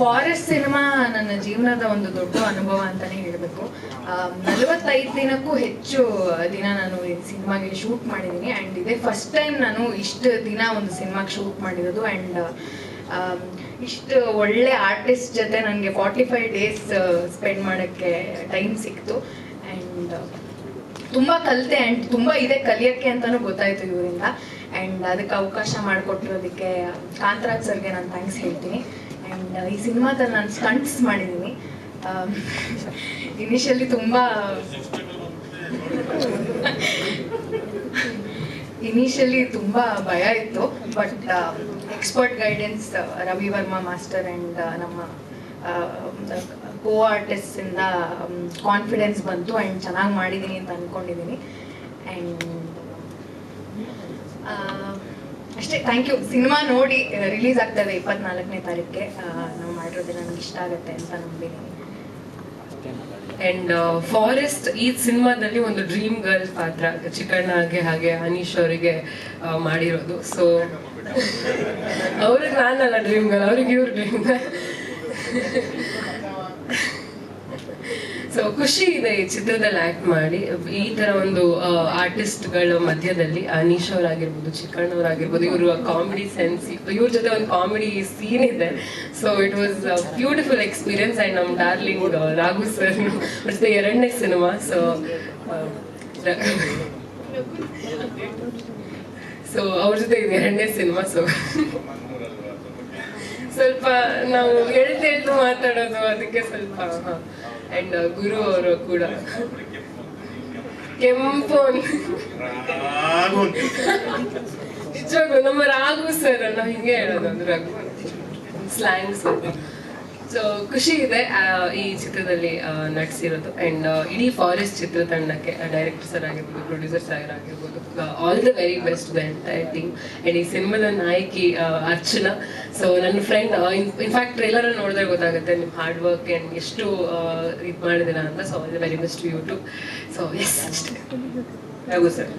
Forest cinema ನನ್ನ ಜೀವನದ ಒಂದು ದೊಡ್ಡ ಅನುಭವ ಅಂತಾನೆ ಹೇಳಬೇಕು. ನಲವತ್ತೈದು ದಿನಕ್ಕೂ ಹೆಚ್ಚು ದಿನ ನಾನು ಈ ಸಿನಿಮಾಗೆ ಶೂಟ್ ಮಾಡಿದ್ದೀನಿ. ಆ್ಯಂಡ್ ಇದೇ ಫಸ್ಟ್ ಟೈಮ್ ನಾನು ಇಷ್ಟು ದಿನ ಒಂದು ಸಿನಿಮಾಗೆ ಶೂಟ್ ಮಾಡಿರೋದು. ಆ್ಯಂಡ್ ಇಷ್ಟು ಒಳ್ಳೆ ಆರ್ಟಿಸ್ಟ್ ಜೊತೆ ನನಗೆ ಫಾರ್ಟಿ ಫೈವ್ ಡೇಸ್ ಸ್ಪೆಂಡ್ ಮಾಡೋಕ್ಕೆ ಟೈಮ್ ಸಿಕ್ತು. ಆ್ಯಂಡ್ ತುಂಬ ಕಲಿತೆ. ಆ್ಯಂಡ್ ತುಂಬ ಇದೆ ಕಲಿಯೋಕ್ಕೆ ಅಂತಲೂ ಗೊತ್ತಾಯ್ತು ಇವರಿಂದ. ಆ್ಯಂಡ್ ಅದಕ್ಕೆ ಅವಕಾಶ ಮಾಡಿಕೊಟ್ಟಿರೋದಕ್ಕೆ ಕಾಂತರಾಜ್ ಸರ್ಗೆ ನಾನು ಥ್ಯಾಂಕ್ಸ್ ಹೇಳ್ತೀನಿ. ಆ್ಯಂಡ್ ಈ ಸಿನಿಮಾದಲ್ಲಿ ನಾನು ಸ್ಟಂಟ್ಸ್ ಮಾಡಿದ್ದೀನಿ ಇನಿಷಿಯಲಿ ತುಂಬ ಇನಿಷಿಯಲಿ ತುಂಬ ಭಯ ಇತ್ತು. But expert guidance Ravi Varma master and ನಮ್ಮ ಕೋ ಆರ್ಟಿಸ್ಟಿಂದ ಕಾನ್ಫಿಡೆನ್ಸ್ ಬಂತು. ಆ್ಯಂಡ್ ಚೆನ್ನಾಗಿ ಮಾಡಿದ್ದೀನಿ ಅಂತ ಅಂದ್ಕೊಂಡಿದ್ದೀನಿ ಆ್ಯಂಡ್ ಅಷ್ಟೇ ಥ್ಯಾಂಕ್ ಯು ಸಿನಿಮಾ ನೋಡಿ ರಿಲೀಸ್ ಆಗ್ತದೆ ಇಪ್ಪತ್ನಾಲ್ಕನೇ ತಾರೀಕಿಗೆ ನಾವು ಮಾಡಿರೋದು ನನಗೆ ಇಷ್ಟ ಆಗುತ್ತೆ ಅಂತ ನಂಬಿದ್ದೀನಿ ಅಂಡ್ ಫಾರೆಸ್ಟ್ ಈ ಸಿನಿಮಾದಲ್ಲಿ ಒಂದು ಡ್ರೀಮ್ ಗರ್ಲ್ ಪಾತ್ರ, ಚಿಕ್ಕಣ್ಣಗೆ ಹಾಗೆ ಅನೀಶ್ ಅವರಿಗೆ ಮಾಡಿರೋದು. ಸೊ ಅವ್ರಿಗೆ ನಾನಲ್ಲ ಡ್ರೀಮ್ ಗರ್ಲ್ ಅವ್ರಿಗೆ ಇವ್ರು ಡ್ರೀಮ್ ಗರ್ಲ್ ಸೊ ಖುಷಿ ಇದೆ ಈ ಚಿತ್ರದಲ್ಲಿ ಆಕ್ಟ್ ಮಾಡಿ. ಈ ತರ ಒಂದು ಆರ್ಟಿಸ್ಟ್ಗಳ ಮಧ್ಯದಲ್ಲಿ ಅನೀಶ್ ಅವರಾಗಿರ್ಬೋದು ಚಿಕ್ಕಣ್ಣವರಾಗಿರ್ಬೋದು ಇವರು ಕಾಮಿಡಿ ಸೆನ್ಸ್ ಇವ್ರ ಜೊತೆ ಒಂದು ಕಾಮಿಡಿ ಸೀನ್ ಇದೆ. So it was beautiful experience and ನಮ್ಮ ಡಾರ್ಲಿಂಗ್ ರಾಘು ಸರ್ ಜೊತೆ ಎರಡನೇ ಸಿನಿಮಾ ಸೊ ಸೊ ಅವ್ರ ಜೊತೆ ಇದು ಎರಡನೇ ಸಿನಿಮಾ ಸೊ ಸ್ವಲ್ಪ ನಾವು ಹೇಳ್ತಾ ಹೇಳ್ತು ಮಾತಾಡೋದು ಅದಕ್ಕೆ ಸ್ವಲ್ಪ ಅಂಡ್ ಗುರು ಅವರು ಕೂಡ. ಕೆಂಪು ನಿಜವಾಗ್ಲೂ ನಮ್ಮ ರಾಘು ಸರ್ ನಾವು ಹಿಂಗೆ ಹೇಳೋದು ಅಂದ್ರೆ ರಘು ಸ್ವಲ್ಪ ಸೊ ಖುಷಿ ಇದೆ ಈ ಚಿತ್ರದಲ್ಲಿ ನಟಿಸಿರೋದು ಅಂಡ್ ಇಡೀ ಫಾರೆಸ್ಟ್ ಚಿತ್ರ ತಂಡಕ್ಕೆ ಡೈರೆಕ್ಟರ್ ಸರ್ ಆಗಿರ್ಬೋದು ಪ್ರೊಡ್ಯೂಸರ್ ಸರ್ ಆಗಿರ್ಬೋದು all the very best the entire team and ಈ ಸಿನಿಮಾದ ನಾಯಕಿ ಅರ್ಚನಾ ಸೊ ನನ್ನ ಫ್ರೆಂಡ್ ಇನ್ಫ್ಯಾಕ್ಟ್ ಟ್ರೇಲರ್ ನೋಡಿದ್ರೆ ಗೊತ್ತಾಗುತ್ತೆ ನಿಮ್ಮ ಹಾರ್ಡ್ ವರ್ಕ್ ಅಂಡ್ ಎಷ್ಟು ಇದು ಮಾಡಿದಿರ ಅಂತ. So all the very best to so yes ಅಷ್ಟೇ. ಸರ್?